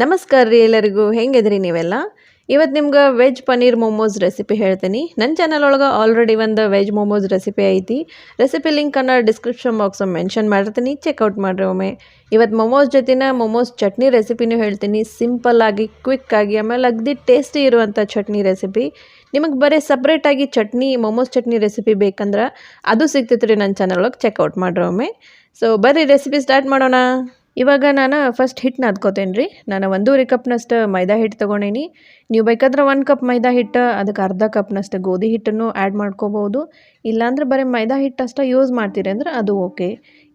ನಮಸ್ಕಾರ ರೀ ಎಲ್ಲರಿಗೂ. ಹೆಂಗಿದ್ರಿ ನೀವೆಲ್ಲ? ಇವತ್ತು ನಿಮ್ಗೆ ವೆಜ್ ಪನ್ನೀರ್ ಮೊಮೋಸ್ ರೆಸಿಪಿ ಹೇಳ್ತೀನಿ. ನನ್ನ ಚಾನಲ್ ಒಳಗೆ ಆಲ್ರೆಡಿ ಒಂದು ವೆಜ್ ಮೊಮೋಸ್ ರೆಸಿಪಿ ಐತಿ. ರೆಸಿಪಿ ಲಿಂಕನ್ನು ಡಿಸ್ಕ್ರಿಪ್ಷನ್ ಬಾಕ್ಸ್ ಮೆನ್ಷನ್ ಮಾಡಿರ್ತೀನಿ. ಚೆಕ್ಔಟ್ ಮಾಡಿರಿ ಒಮ್ಮೆ. ಇವತ್ತು ಮೊಮೋಸ್ ಜೊತೆನ ಮೊಮೋಸ್ ಚಟ್ನಿ ರೆಸಿಪಿನೂ ಹೇಳ್ತೀನಿ. ಸಿಂಪಲ್ ಆಗಿ ಕ್ವಿಕ್ ಆಗಿ, ಆಮೇಲೆ ಅಗ್ದಿ ಟೇಸ್ಟಿ ಇರುವಂಥ ಚಟ್ನಿ ರೆಸಿಪಿ ನಿಮಗೆ ಬರೀ ಸಪ್ರೇಟಾಗಿ ಚಟ್ನಿ ಮೊಮೋಸ್ ಚಟ್ನಿ ರೆಸಿಪಿ ಬೇಕಂದ್ರೆ ಅದು ಸಿಗ್ತೈತೆ ರೀ ನನ್ನ ಚಾನಲ್ ಒಳಗೆ ಚೆಕ್ಔಟ್ ಮಾಡಿರಿ ಒಮ್ಮೆ. ಸೊ ಬರ್ರಿ ರೆಸಿಪಿ ಸ್ಟಾರ್ಟ್ ಮಾಡೋಣ. ಇವಾಗ ನಾನು ಫಸ್ಟ್ ಹಿಟ್ಟು ನಾದ್ಕೋತೇನೆ ರೀ. ನಾನು ಒಂದೂವರೆ ಕಪ್ನಷ್ಟು ಮೈದಾ ಹಿಟ್ಟು ತೊಗೊಂಡೇನಿ. ನೀವು ಬೇಕಾದ್ರೆ ಒಂದು ಕಪ್ ಮೈದಾ ಹಿಟ್ಟು ಅದಕ್ಕೆ ಅರ್ಧ ಕಪ್ನಷ್ಟು ಗೋಧಿ ಹಿಟ್ಟನ್ನು ಆ್ಯಡ್ ಮಾಡ್ಕೋಬೋದು. ಇಲ್ಲಾಂದ್ರೆ ಬರೀ ಮೈದಾ ಹಿಟ್ಟು ಅಷ್ಟೇ ಯೂಸ್ ಮಾಡ್ತೀರಿ ಅಂದ್ರೆ ಅದು ಓಕೆ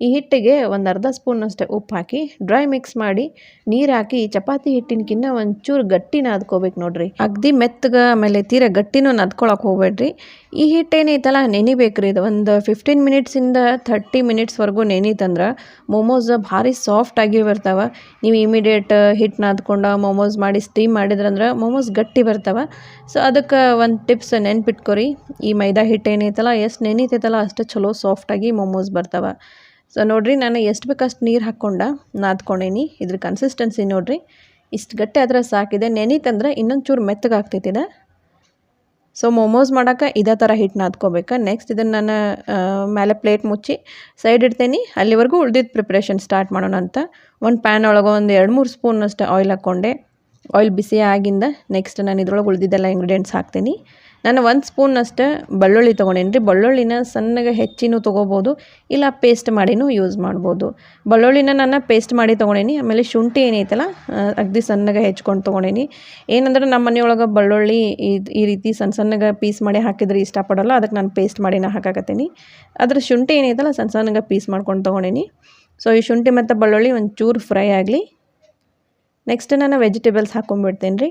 ಈ ಹಿಟ್ಟಿಗೆ ಒಂದು ಅರ್ಧ ಸ್ಪೂನಷ್ಟೇ ಉಪ್ಪು ಹಾಕಿ ಡ್ರೈ ಮಿಕ್ಸ್ ಮಾಡಿ ನೀರು ಹಾಕಿ ಚಪಾತಿ ಹಿಟ್ಟಿನಕಿನ್ನ ಒಂಚೂರು ಗಟ್ಟಿ ಅದ್ಕೋಬೇಕು ನೋಡ್ರಿ. ಅಗ್ದಿ ಮೆತ್ತಗೆ ಆಮೇಲೆ ತೀರ ಗಟ್ಟಿನೂ ನದ್ಕೊಳಕ್ಕೆ ಹೋಗ್ಬೇಡ್ರಿ. ಈ ಹಿಟ್ಟೇನೈತಲ್ಲ ನೆನಿಬೇಕ್ರಿ ಇದು ಒಂದು ಫಿಫ್ಟೀನ್ ಮಿನಿಟ್ಸಿಂದ ಥರ್ಟಿ ಮಿನಿಟ್ಸ್ವರೆಗೂ ನೆನೀತಂದ್ರೆ ಮೊಮೋಸ್ ಭಾರಿ ಸಾಫ್ಟ್ ಆಗಿ ಬರ್ತಾವೆ. ನೀವು ಇಮಿಡಿಯೇಟ್ ಹಿಟ್ಟು ನಾದ್ಕೊಂಡು ಮೊಮೋಸ್ ಮಾಡಿ ಸ್ಟೀಮ್ ಮಾಡಿದ್ರಂದ್ರೆ ಮೊಮೋಸ್ ಗಟ್ಟಿ ಬರ್ತಾವೆ. ಸೊ ಅದಕ್ಕೆ ಒಂದು ಟಿಪ್ಸ್ ನೆನ್ಪಿಟ್ಕೊರಿ. ಈ ಮೈದಾ ಹಿಟ್ಟು ಏನೈತಲ್ಲ ಎಷ್ಟು ನೆನೀತೈತಲ್ಲ, ಅಷ್ಟು ಚಲೋ ಸಾಫ್ಟಾಗಿ ಮೊಮೋಸ್ ಬರ್ತಾವೆ. ಸೊ ನೋಡಿರಿ, ನಾನು ಎಷ್ಟು ಬೇಕಷ್ಟು ನೀರು ಹಾಕ್ಕೊಂಡ ನಾದ್ಕೊಂಡೇನಿ. ಇದ್ರ ಕನ್ಸಿಸ್ಟೆನ್ಸಿ ನೋಡಿರಿ. ಇಷ್ಟು ಗಟ್ಟಿ ಆದ್ರೆ ಸಾಕಿದೆ ನೆನೀತಂದ್ರೆ ಇನ್ನೊಂದು ಚೂರು ಮೆತ್ತಗೆ ಇದು. ಸೊ ಮೊಮೋಸ್ ಮಾಡೋಕೆ ಇದೇ ಥರ ಹಿಟ್ಟು ನಾದ್ಕೋಬೇಕು. ನೆಕ್ಸ್ಟ್ ಇದನ್ನು ನಾನು ಮೇಲೆ ಪ್ಲೇಟ್ ಮುಚ್ಚಿ ಸೈಡ್ ಇಡ್ತೀನಿ. ಅಲ್ಲಿವರೆಗೂ ಉಳ್ದಿದ್ದು ಪ್ರಿಪ್ರೇಷನ್ ಸ್ಟಾರ್ಟ್ ಮಾಡೋಣ ಅಂತ. ಒಂದು ಪ್ಯಾನ್ ಒಳಗೆ ಒಂದು ಎರಡು ಮೂರು ಸ್ಪೂನಷ್ಟು ಆಯಿಲ್ ಹಾಕ್ಕೊಂಡೆ ಆಯಿಲ್ ಬಿಸಿ ಆಗಿಂದ ನೆಕ್ಸ್ಟ್ ನಾನು ಇದ್ರೊಳಗೆ ಉಳಿದಿದ್ದೆಲ್ಲ ಇಂಗ್ರೀಡಿಯೆಂಟ್ಸ್ ಹಾಕ್ತೀನಿ. ನಾನು ಒಂದು ಸ್ಪೂನಷ್ಟು ಬೆಳ್ಳುಳ್ಳಿ ತೊಗೊಂಡೇನಿ ರೀ. ಬೆಳ್ಳುಳ್ಳಿನ ಸಣ್ಣಗೆ ಹೆಚ್ಚಿನೂ ತೊಗೋಬೋದು, ಇಲ್ಲ ಪೇಸ್ಟ್ ಮಾಡಿನೂ ಯೂಸ್ ಮಾಡ್ಬೋದು. ಬೆಳ್ಳುಳ್ಳಿನ ನಾನು ಪೇಸ್ಟ್ ಮಾಡಿ ತೊಗೊಂಡೇನಿ, ಆಮೇಲೆ ಶುಂಠಿ ಏನೈತಲ್ಲ ಅಗ್ದಿ ಸಣ್ಣಗೆ ಹೆಚ್ಕೊಂಡು ತೊಗೊಂಡೇನಿ. ಏನಂದ್ರೆ ನಮ್ಮ ಮನೆಯೊಳಗೆ ಬೆಳ್ಳುಳ್ಳಿ ಈ ರೀತಿ ಸಣ್ಣ ಸಣ್ಣಗೆ ಪೀಸ್ ಮಾಡಿ ಹಾಕಿದ್ರೆ ಇಷ್ಟಪಡೋಲ್ಲ, ಅದಕ್ಕೆ ನಾನು ಪೇಸ್ಟ್ ಮಾಡಿ ನಾ ಹಾಕಾಕತ್ತೀನಿ. ಅದ್ರ ಶುಂಠಿ ಏನೈತಲ್ಲ ಸಣ್ಣ ಸಣ್ಣಗೆ ಪೀಸ್ ಮಾಡ್ಕೊಂಡು ತೊಗೊಂಡೇನಿ. ಸೊ ಈ ಶುಂಠಿ ಮತ್ತು ಬೆಳ್ಳುಳ್ಳಿ ಒಂಚೂರು ಫ್ರೈ ಆಗಲಿ. ನೆಕ್ಸ್ಟ್ ನಾನು ವೆಜಿಟೇಬಲ್ಸ್ ಹಾಕ್ಕೊಂಡ್ಬಿಡ್ತೇನೆ ರೀ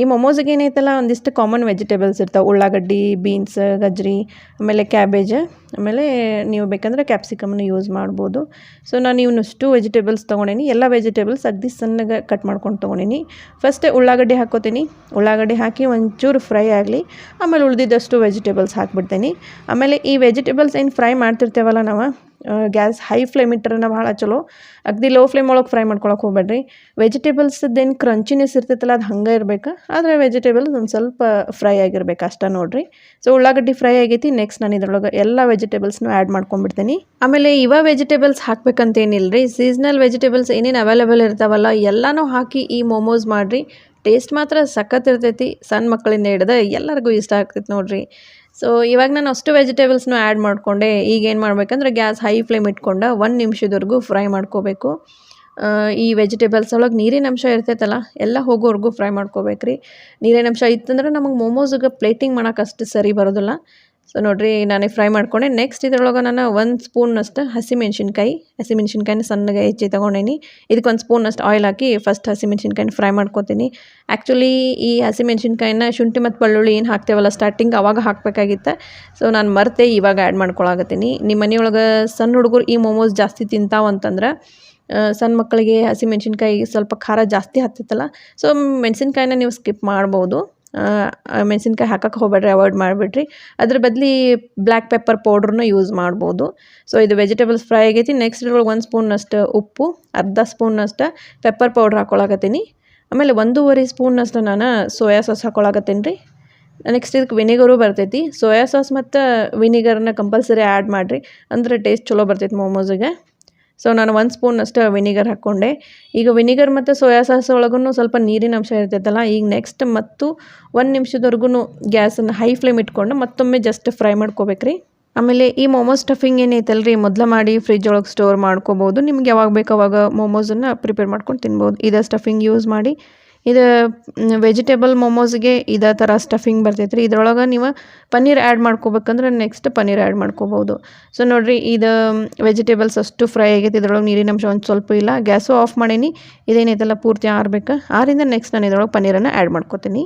ಈ ಮೊಮೋಸಿಗೆ ಏನೈತಲ್ಲ, ಒಂದಿಷ್ಟು ಕಾಮನ್ ವೆಜಿಟೇಬಲ್ಸ್ ಇರ್ತಾವೆ. ಉಳ್ಳಾಗಡ್ಡಿ ಬೀನ್ಸ್ ಗಜ್ರಿ, ಆಮೇಲೆ ಕ್ಯಾಬೇಜ್ ಆಮೇಲೆ ನೀವು ಬೇಕಂದ್ರೆ ಕ್ಯಾಪ್ಸಿಕಮ್ನ ಯೂಸ್ ಮಾಡ್ಬೋದು. ಸೊ ನಾನು ಇವನಷ್ಟು ವೆಜಿಟೇಬಲ್ಸ್ ತೊಗೊಂಡೇನಿ. ಎಲ್ಲ ವೆಜಿಟೇಬಲ್ಸ್ ಅಗ್ದಿ ಸಣ್ಣಗೆ ಕಟ್ ಮಾಡ್ಕೊಂಡು ತೊಗೊಂಡೀನಿ. ಫಸ್ಟ್ ಉಳ್ಳಾಗಡ್ಡಿ ಹಾಕೋತೀನಿ. ಉಳ್ಳಾಗಡ್ಡಿ ಹಾಕಿ ಒಂಚೂರು ಫ್ರೈ ಆಗಲಿ. ಆಮೇಲೆ ಉಳಿದಿದ್ದಷ್ಟು ವೆಜಿಟೇಬಲ್ಸ್ ಹಾಕ್ಬಿಡ್ತೀನಿ. ಆಮೇಲೆ ಈ ವೆಜಿಟೇಬಲ್ಸ್ ಏನು ಫ್ರೈ ಮಾಡ್ತಿರ್ತೇವಲ್ಲ ನಾವು ಗ್ಯಾಸ್ ಹೈ ಫ್ಲೇಮ್ ಇಟ್ಟರೆ ಭಾಳ ಚಲೋ. ಅಗ್ದಿ ಲೋ ಫ್ಲೇಮ್ ಒಳಗೆ ಫ್ರೈ ಮಾಡ್ಕೊಳಕ್ಕೆ ಹೋಗ್ಬೇಡ್ರಿ. ವೆಜಿಟೇಬಲ್ಸ್ದೇನು ಕ್ರಂಚಿನೆಸ್ ಇರ್ತೈತಲ್ಲ, ಅದು ಹಂಗೆ ಇರಬೇಕು. ಆದರೆ ವೆಜಿಟೇಬಲ್ಸ್ ಒಂದು ಸ್ವಲ್ಪ ಫ್ರೈ ಆಗಿರ್ಬೇಕು ಅಷ್ಟೇ ನೋಡಿರಿ. ಸೊ ಉಳ್ಳಾಗಡ್ಡಿ ಫ್ರೈ ಆಗೈತಿ. ನೆಕ್ಸ್ಟ್ ನಾನು ಇದ್ರೊಳಗೆ ಎಲ್ಲ ವೆಜಿಟೇಬಲ್ಸ್ನು ಆ್ಯಡ್ ಮಾಡ್ಕೊಂಡ್ಬಿಡ್ತೀನಿ. ಆಮೇಲೆ ಇವ ವೆಜಿಟೇಬಲ್ಸ್ ಹಾಕ್ಬೇಕಂತೇನಿಲ್ಲ ರೀ ಸೀಸ್ನಲ್ ವೆಜಿಟೇಬಲ್ಸ್ ಏನೇನು ಅವೈಲೇಬಲ್ ಇರ್ತಾವಲ್ಲ, ಎಲ್ಲನೂ ಹಾಕಿ ಈ ಮೋಮೋಸ್ ಮಾಡಿರಿ. ಟೇಸ್ಟ್ ಮಾತ್ರ ಸಖತ್ ಇರ್ತೈತಿ. ಸಣ್ಣ ಮಕ್ಕಳಿಂದ ಹಿಡ್ದು ಎಲ್ಲರಿಗೂ ಇಷ್ಟ ಆಗ್ತೈತಿ ನೋಡಿರಿ. ಸೊ ಇವಾಗ ನಾನು ಅಷ್ಟು ವೆಜಿಟೇಬಲ್ಸ್ನೂ ಆ್ಯಡ್ ಮಾಡಿಕೊಂಡೆ. ಈಗ ಏನು ಮಾಡ್ಬೇಕಂದ್ರೆ ಗ್ಯಾಸ್ ಹೈ ಫ್ಲೇಮ್ ಇಟ್ಕೊಂಡು ಒಂದು ನಿಮಿಷದವರೆಗೂ ಫ್ರೈ ಮಾಡ್ಕೋಬೇಕು. ಈ ವೆಜಿಟೇಬಲ್ಸ್ ಒಳಗೆ ನೀರಿನ ಅಂಶ ಇರ್ತೈತಲ್ಲ, ಎಲ್ಲ ಹೋಗೋವರೆಗೂ ಫ್ರೈ ಮಾಡ್ಕೋಬೇಕ್ರಿ. ನೀರಿನ ಅಂಶ ಇತ್ತಂದ್ರೆ ನಮಗೆ ಮೋಮೋಸ್ಗೆ ಪ್ಲೇಟಿಂಗ್ ಮಾಡೋಕೆ ಅಷ್ಟು ಸರಿ ಬರೋದಿಲ್ಲ. ಸೊ ನೋಡಿರಿ, ನಾನೇ ಫ್ರೈ ಮಾಡ್ಕೊಂಡೆ. ನೆಕ್ಸ್ಟ್ ಇದ್ರೊಳಗೆ ನಾನು ಒಂದು ಸ್ಪೂನಷ್ಟು ಹಸಿಮೆಣ್ಸಿನ್ಕಾಯಿ. ಹಸಿಮೆಣ್ಸಿನ್ಕಾಯಿನ ಸಣ್ಣಗೆ ಹೆಚ್ಚಿ ತೊಗೊಂಡೇನಿ. ಇದಕ್ಕೆ ಒಂದು ಸ್ಪೂನಷ್ಟು ಆಯಿಲ್ ಹಾಕಿ ಫಸ್ಟ್ ಹಸಿಮೆಣ್ಸಿನ್ಕಾಯಿನ ಫ್ರೈ ಮಾಡ್ಕೊತೀನಿ. ಆ್ಯಕ್ಚುಲಿ ಈ ಹಸಿಮೆಣ್ಸಿನ್ಕಾಯಿನ ಶುಂಠಿ ಮತ್ತು ಬೆಳ್ಳುಳ್ಳಿ ಏನು ಹಾಕ್ತೇವಲ್ಲ ಸ್ಟಾರ್ಟಿಂಗ್ ಅವಾಗ ಹಾಕಬೇಕಾಗಿತ್ತು. ಸೊ ನಾನು ಮರ್ತೆ ಇವಾಗ ಆ್ಯಡ್ ಮಾಡ್ಕೊಳಾಗತ್ತೀನಿ ನಿಮ್ಮ ಮನೆಯೊಳಗೆ ಸಣ್ಣ ಹುಡುಗರು ಈ ಮೋಮೋಸ್ ಜಾಸ್ತಿ ತಿಂತಾವಂತಂದ್ರೆ ಸಣ್ಣ ಮಕ್ಕಳಿಗೆ ಹಸಿಮೆಣ್ಸಿನ್ಕಾಯಿ ಸ್ವಲ್ಪ ಖಾರ ಜಾಸ್ತಿ ಹತ್ತಿತ್ತಲ್ಲ. ಸೊ ಮೆಣಸಿನ್ಕಾಯಿನ ನೀವು ಸ್ಕಿಪ್ ಮಾಡ್ಬೋದು. ಮೆಣಸಿನ್ಕಾಯಿ ಹಾಕಕ್ಕೆ ಹೋಗ್ಬೇಡ್ರಿ ಅವಾಯ್ಡ್ ಮಾಡಿಬಿಡ್ರಿ. ಅದ್ರ ಬದಲಿ ಬ್ಲ್ಯಾಕ್ ಪೆಪ್ಪರ್ ಪೌಡ್ರನ್ನು ಯೂಸ್ ಮಾಡ್ಬೋದು. ಸೊ ಇದು ವೆಜಿಟೇಬಲ್ಸ್ ಫ್ರೈ ಆಗೈತಿ. ನೆಕ್ಸ್ಟ್ ಇದ್ರೊಳಗೆ ಒಂದು ಸ್ಪೂನಷ್ಟು ಉಪ್ಪು, ಅರ್ಧ ಸ್ಪೂನಷ್ಟು ಪೆಪ್ಪರ್ ಪೌಡ್ರ್ ಹಾಕೊಳಕತ್ತೀನಿ. ಆಮೇಲೆ ಒಂದೂವರೆ ಸ್ಪೂನಷ್ಟು ನಾನು ಸೋಯಾ ಸಾಸ್ ಹಾಕೊಳಕತ್ತೀನಿ. ರೀ ನೆಕ್ಸ್ಟ್ ಇದಕ್ಕೆ ವಿನಿಗರು ಬರ್ತೈತಿ. ಸೋಯಾ ಸಾಸ್ ಮತ್ತು ವಿನಿಗರ್ನ ಕಂಪಲ್ಸರಿ ಆ್ಯಡ್ ಮಾಡಿರಿ. ಅಂದ್ರೆ ಟೇಸ್ಟ್ ಚಲೋ ಬರ್ತೈತಿ ಮೊಮೋಸಿಗೆ ಸೊ ನಾನು ಒಂದು ಸ್ಪೂನಷ್ಟು ವಿನಿಗರ್ ಹಾಕ್ಕೊಂಡೆ ಈಗ ವಿನಿಗರ್ ಮತ್ತು ಸೋಯಾ ಸಾಸ್ ಒಳಗೂ ಸ್ವಲ್ಪ ನೀರಿನ ಅಂಶ ಇರ್ತೈತಲ್ಲ, ಈಗ ನೆಕ್ಸ್ಟ್ ಮತ್ತು ಒಂದು ನಿಮಿಷದವರೆಗೂ ಗ್ಯಾಸನ್ನು ಹೈ ಫ್ಲೇಮ್ ಇಟ್ಕೊಂಡು ಮತ್ತೊಮ್ಮೆ ಜಸ್ಟ್ ಫ್ರೈ ಮಾಡ್ಕೋಬೇಕ್ರಿ. ಆಮೇಲೆ ಈ ಮೋಮೋಸ್ ಸ್ಟಫಿಂಗ್ ಏನೈತಲ್ಲ ರೀ ಮೊದಲು ಮಾಡಿ ಫ್ರಿಜ್ ಒಳಗೆ ಸ್ಟೋರ್ ಮಾಡ್ಕೋಬೋದು. ನಿಮ್ಗೆ ಯಾವಾಗ ಬೇಕು ಅವಾಗ ಮೋಮೋಸನ್ನು ಪ್ರಿಪೇರ್ ಮಾಡ್ಕೊಂಡು ತಿನ್ಬೋದು. ಇದೇ ಸ್ಟಫಿಂಗ್ ಯೂಸ್ ಮಾಡಿ. ಇದು ವೆಜಿಟೇಬಲ್ ಮೊಮೋಸ್ಗೆ ಇದೇ ಥರ ಸ್ಟಫಿಂಗ್ ಬರ್ತೈತೆ ರೀ ಇದ್ರೊಳಗೆ ನೀವು ಪನ್ನೀರ್ ಆ್ಯಡ್ ಮಾಡ್ಕೋಬೇಕಂದ್ರೆ ನೆಕ್ಸ್ಟ್ ಪನ್ನೀರ್ ಆ್ಯಡ್ ಮಾಡ್ಕೋಬೋದು ಸೊ ನೋಡಿರಿ, ಇದು ವೆಜಿಟೇಬಲ್ಸ್ ಅಷ್ಟು ಫ್ರೈ ಆಗೈತೆ. ಇದ್ರೊಳಗೆ ನೀರಿನ ಅಂಶ ಒಂದು ಸ್ವಲ್ಪ ಇಲ್ಲ. ಗ್ಯಾಸು ಆಫ್ ಮಾಡೀನಿ. ಇದೇನೈತಲ್ಲ ಪೂರ್ತಿ ಆರ್ಬೇಕು. ಆರಿಂದ ನೆಕ್ಸ್ಟ್ ನಾನು ಇದ್ರೊಳಗೆ ಪನ್ನೀರನ್ನು ಆ್ಯಡ್ ಮಾಡ್ಕೋತೀನಿ.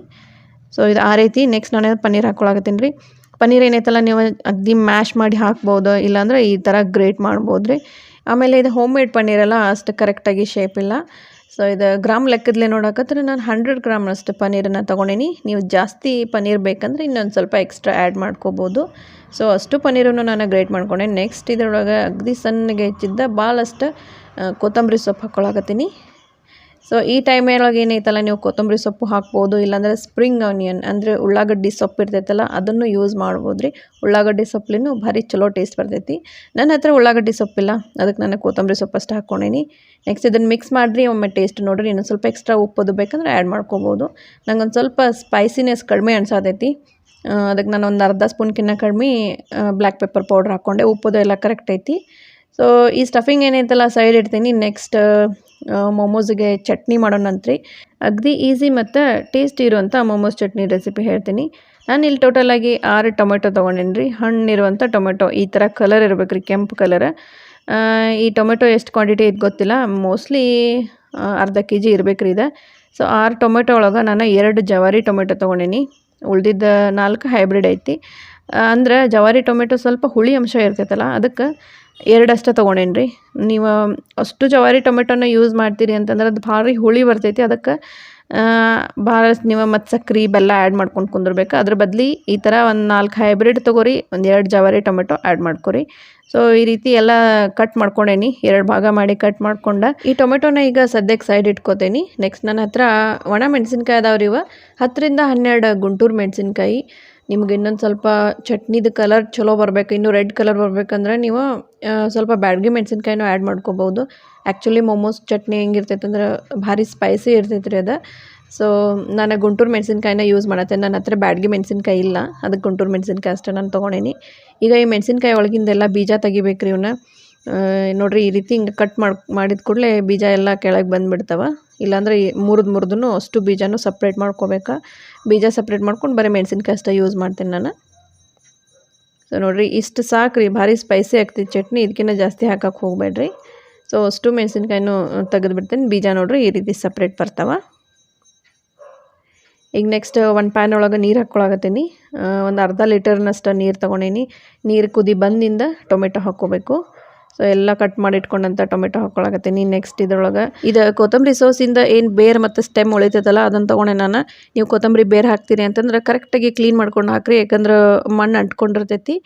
ಸೊ ಇದು ಆ ರೀತಿ ನೆಕ್ಸ್ಟ್ ನಾನು ಪನ್ನೀರ್ ಹಾಕ್ಕೊಳಕತ್ತೀನಿ ರೀ ಪನ್ನೀರ್ ಏನೈತಲ್ಲ, ನೀವು ಅಗ್ದಿ ಮ್ಯಾಶ್ ಮಾಡಿ ಹಾಕ್ಬೋದು. ಇಲ್ಲಾಂದ್ರೆ ಈ ಥರ ಗ್ರೇಟ್ ಮಾಡ್ಬೋದು ರೀ ಆಮೇಲೆ ಇದು ಹೋಮ್ ಮೇಡ್ ಪನ್ನೀರಲ್ಲ, ಅಷ್ಟು ಕರೆಕ್ಟಾಗಿ ಶೇಪ್ ಇಲ್ಲ. ಸೊ ಇದು ಗ್ರಾಮ್ ಲೆಕ್ಕದಲ್ಲೇ ನೋಡಕತ್ತರೆ ನಾನು ಹಂಡ್ರೆಡ್ ಗ್ರಾಮ್ನಷ್ಟು ಪನ್ನೀರನ್ನು ತೊಗೊಂಡೀನಿ. ನೀವು ಜಾಸ್ತಿ ಪನ್ನೀರ್ ಬೇಕಂದರೆ ಇನ್ನೊಂದು ಸ್ವಲ್ಪ ಎಕ್ಸ್ಟ್ರಾ ಆ್ಯಡ್ ಮಾಡ್ಕೋಬೋದು. ಸೊ ಅಷ್ಟು ಪನ್ನೀರನ್ನು ನಾನು ಗ್ರೇಟ್ ಮಾಡ್ಕೊಂಡೆ. ನೆಕ್ಸ್ಟ್ ಇದರೊಳಗೆ ಅಗದಿ ಸಣ್ಣಗೆ ಹೆಚ್ಚಿದ್ದ ಭಾಳಷ್ಟು ಕೊತ್ತಂಬರಿ ಸೊಪ್ಪು ಹಾಕ್ಕೊಳಕತ್ತೀನಿ ಸೊ ಈ ಟೈಮೊಳಗೆ ಏನೈತಲ್ಲ, ನೀವು ಕೊತ್ತಂಬರಿ ಸೊಪ್ಪು ಹಾಕ್ಬೋದು, ಇಲ್ಲಾಂದರೆ ಸ್ಪ್ರಿಂಗ್ ಆನಿಯನ್ ಅಂದರೆ ಉಳ್ಳಾಗಡ್ಡಿ ಸೊಪ್ಪು ಇರ್ತೈತಲ್ಲ, ಅದನ್ನು ಯೂಸ್ ಮಾಡ್ಬೋದು ರೀ ಉಳ್ಳಾಗಡ್ಡಿ ಸೊಪ್ಪಲಿನೂ ಭಾರಿ ಚಲೋ ಟೇಸ್ಟ್ ಬರ್ತೈತಿ. ನನ್ನ ಹತ್ರ ಉಳ್ಳಾಗಡ್ಡಿ ಸೊಪ್ಪಿಲ್ಲ, ಅದಕ್ಕೆ ನಾನು ಕೊತ್ತಂಬರಿ ಸೊಪ್ಪು ಅಷ್ಟು ಹಾಕ್ಕೊಂಡೀನಿ. ನೆಕ್ಸ್ಟ್ ಇದನ್ನು ಮಿಕ್ಸ್ ಮಾಡಿರಿ, ಒಮ್ಮೆ ಟೇಸ್ಟ್ ನೋಡಿರಿ, ಇನ್ನೊಂದು ಸ್ವಲ್ಪ ಎಕ್ಸ್ಟ್ರಾ ಉಪ್ಪದು ಬೇಕಂದ್ರೆ ಆ್ಯಡ್ ಮಾಡ್ಕೋಬೋದು. ನಂಗೆ ಒಂದು ಸ್ವಲ್ಪ ಸ್ಪೈಸಿನೆಸ್ ಕಡಿಮೆ ಅನ್ಸಾತೈತಿ. ಅದಕ್ಕೆ ನಾನು ಒಂದು ಅರ್ಧ ಸ್ಪೂನ್ಕಿನ್ನ ಕಡಿಮೆ ಬ್ಲ್ಯಾಕ್ ಪೆಪ್ಪರ್ ಪೌಡ್ರ್ ಹಾಕ್ಕೊಂಡೆ ಉಪ್ಪದು ಎಲ್ಲ ಕರೆಕ್ಟ್ ಐತಿ. ಸೊ ಈ ಸ್ಟಫಿಂಗ್ ಏನೈತಲ್ಲ ಸೈಡ್ ಇಡ್ತೀನಿ ನೆಕ್ಸ್ಟ್ ಮೊಮೋಸ್ಗೆ ಚಟ್ನಿ ಮಾಡೋಣಂತ್ರಿ ಅಗದಿ ಈಸಿ ಮತ್ತು ಟೇಸ್ಟ್ ಇರುವಂಥ ಮೊಮೋಸ್ ಚಟ್ನಿ ರೆಸಿಪಿ ಹೇಳ್ತೀನಿ. ನಾನು ಇಲ್ಲಿ ಟೋಟಲಾಗಿ ಆರು ಟೊಮೆಟೊ ತೊಗೊಂಡೇನಿ ರೀ ಹಣ್ಣಿರುವಂಥ ಟೊಮೆಟೊ. ಈ ಥರ ಕಲರ್ ಇರ್ಬೇಕು ರೀ ಕೆಂಪು ಕಲರ್ ಈ ಟೊಮೆಟೊ ಎಷ್ಟು ಕ್ವಾಂಟಿಟಿ ಇದು ಗೊತ್ತಿಲ್ಲ. ಮೋಸ್ಟ್ಲಿ ಅರ್ಧ ಕೆ ಜಿ ಇರ್ಬೇಕು ರೀ ಇದು. ಸೊ ಆರು ಟೊಮೆಟೊ ಒಳಗೆ ನಾನು ಎರಡು ಜವಾರಿ ಟೊಮೆಟೊ ತೊಗೊಂಡೀನಿ. ಉಳ್ದಿದ್ದ ನಾಲ್ಕು ಹೈಬ್ರಿಡ್ ಐತಿ. ಅಂದ್ರೆ ಜವಾರಿ ಟೊಮೆಟೊ ಸ್ವಲ್ಪ ಹುಳಿ ಅಂಶ ಇರ್ತೈತಲ್ಲ, ಅದಕ್ಕೆ ಎರಡಷ್ಟೇ ತೊಗೊಂಡೇನಿ ರೀ ನೀವು, ಅಷ್ಟು ಜವಾರಿ ಟೊಮೆಟೊನ ಯೂಸ್ ಮಾಡ್ತೀರಿ ಅಂತಂದ್ರೆ ಅದು ಭಾರಿ ಹುಳಿ ಬರ್ತೈತಿ. ಅದಕ್ಕೆ ಭಾಳ ನೀವು ಮತ್ತು ಸಕ್ರೆ, ಬೆಲ್ಲ ಆ್ಯಡ್ ಮಾಡ್ಕೊಂಡು ಕುಂದಿರ್ಬೇಕು. ಅದ್ರ ಬದಲಿ ಈ ಥರ ಒಂದು ನಾಲ್ಕು ಹೈಬ್ರಿಡ್ ತೊಗೊರಿ, ಒಂದು ಎರಡು ಜವಾರಿ ಟೊಮೆಟೊ ಆ್ಯಡ್ ಮಾಡ್ಕೊರಿ. ಸೊ ಈ ರೀತಿ ಎಲ್ಲ ಕಟ್ ಮಾಡ್ಕೊಂಡೇನಿ. ಎರಡು ಭಾಗ ಮಾಡಿ ಕಟ್ ಮಾಡ್ಕೊಂಡ. ಈ ಟೊಮೆಟೊನ ಈಗ ಸದ್ಯಕ್ಕೆ ಸೈಡ್ ಇಟ್ಕೋತೇನೆ. ನೆಕ್ಸ್ಟ್ ನನ್ನ ಹತ್ರ ಒಣ ಮೆಣಸಿನ್ಕಾಯಿ ಅದಾವ್ರಿ ಇವ. ಹತ್ತರಿಂದ ಹನ್ನೆರಡು ಗುಂಟೂರು ಮೆಣಸಿನ್ಕಾಯಿ. ನಿಮ್ಗೆ ಇನ್ನೊಂದು ಸ್ವಲ್ಪ ಚಟ್ನಿದು ಕಲರ್ ಚಲೋ ಬರಬೇಕು, ಇನ್ನೂ ರೆಡ್ ಕಲರ್ ಬರಬೇಕಂದ್ರೆ ನೀವು ಸ್ವಲ್ಪ ಬ್ಯಾಡಗಿ ಮೆಣಸಿನ್ಕಾಯಿನೂ ಆ್ಯಡ್ ಮಾಡ್ಕೋಬೋದು. ಆ್ಯಕ್ಚುಲಿ ಮೊಮೋಸ್ ಚಟ್ನಿ ಹೆಂಗಿರ್ತೈತೆ ಅಂದ್ರೆ ಭಾರಿ ಸ್ಪೈಸಿ ಇರ್ತೈತೆ ರೀ ಅದು. ಸೊ ನಾನು ಗುಂಟೂರು ಮೆಣಸಿನ್ಕಾಯಿನ ಯೂಸ್ ಮಾಡತ್ತೆ. ನನ್ನ ಹತ್ರ ಬ್ಯಾಡಗಿ ಮೆಣಸಿನ್ಕಾಯಿ ಇಲ್ಲ. ಅದಕ್ಕೆ ಗುಂಟೂರು ಮೆಣಸಿನ್ಕಾಯಿ ಅಷ್ಟೇ ನಾನು ತೊಗೊಂಡೇನಿ. ಈಗ ಈ ಮೆಣಸಿನ್ಕಾಯಿ ಒಳಗಿಂದೆಲ್ಲ ಬೀಜ ತೆಗಿಬೇಕು ರೀ ಇವನ್ನ ನೋಡಿರಿ ಈ ರೀತಿ ಹಿಂಗೆ ಕಟ್ ಮಾಡಿ, ಮಾಡಿದ ಕೂಡಲೇ ಬೀಜ ಎಲ್ಲ ಕೆಳಗೆ ಬಂದುಬಿಡ್ತಾವೆ. ಇಲ್ಲಾಂದರೆ ಮುರಿದು ಮುರಿದು ಅಷ್ಟು ಬೀಜನೂ ಸಪ್ರೇಟ್ ಮಾಡ್ಕೋಬೇಕಾ. ಬೀಜ ಸಪ್ರೇಟ್ ಮಾಡ್ಕೊಂಡು ಬರೀ ಮೆಣಸಿನ್ಕಾಯಿ ಅಷ್ಟೇ ಯೂಸ್ ಮಾಡ್ತೀನಿ ನಾನು. ಸೊ ನೋಡಿರಿ ಇಷ್ಟು ಸಾಕು ರೀ ಭಾರಿ ಸ್ಪೈಸಿ ಆಗ್ತೈತಿ ಚಟ್ನಿ. ಇದಕ್ಕಿಂತ ಜಾಸ್ತಿ ಹಾಕಕ್ಕೆ ಹೋಗಬೇಡ್ರಿ. ಸೊ ಅಷ್ಟು ಮೆಣಸಿನ್ಕಾಯಿನೂ ತೆಗೆದುಬಿಡ್ತೀನಿ ಬೀಜ ನೋಡಿರಿ ಈ ರೀತಿ ಸಪ್ರೇಟ್ ಬರ್ತಾವೆ. ಈಗ ನೆಕ್ಸ್ಟ್ ಒಂದು ಪ್ಯಾನ್ ಒಳಗೆ ನೀರು ಹಾಕ್ಕೊಳಕತ್ತೀನಿ ಒಂದು ಅರ್ಧ ಲೀಟರ್ನಷ್ಟು ನೀರು ತೊಗೊಂಡೀನಿ. ನೀರು ಕುದಿ ಬಂದಿಂದ ಟೊಮೆಟೊ ಹಾಕ್ಕೋಬೇಕು. ಸೊ ಎಲ್ಲ ಕಟ್ ಮಾಡಿ ಇಟ್ಕೊಂಡಂತ ಟೊಮೆಟೊ ಹಾಕೊಳಕತ್ತೀನಿ. ನೆಕ್ಸ್ಟ್ ಇದ್ರೊಳಗೆ ಇದು ಕೊತ್ತಂಬರಿ ಸೋಸಿಂದ ಏನು ಬೇರ್ ಮತ್ತು ಸ್ಟೆಮ್ ಉಳಿತೈತಲ್ಲ ಅದನ್ನು ತೊಗೊಂಡೆ ನಾನು. ನೀವು ಕೊತ್ತಂಬರಿ ಬೇರ್ ಹಾಕ್ತೀರಿ ಅಂತಂದ್ರೆ ಕರೆಕ್ಟಾಗಿ ಕ್ಲೀನ್ ಮಾಡ್ಕೊಂಡು ಹಾಕ್ರಿ, ಯಾಕಂದ್ರೆ ಮಣ್ಣು ಅಂಟ್ಕೊಂಡಿರ್ತೈತಿ.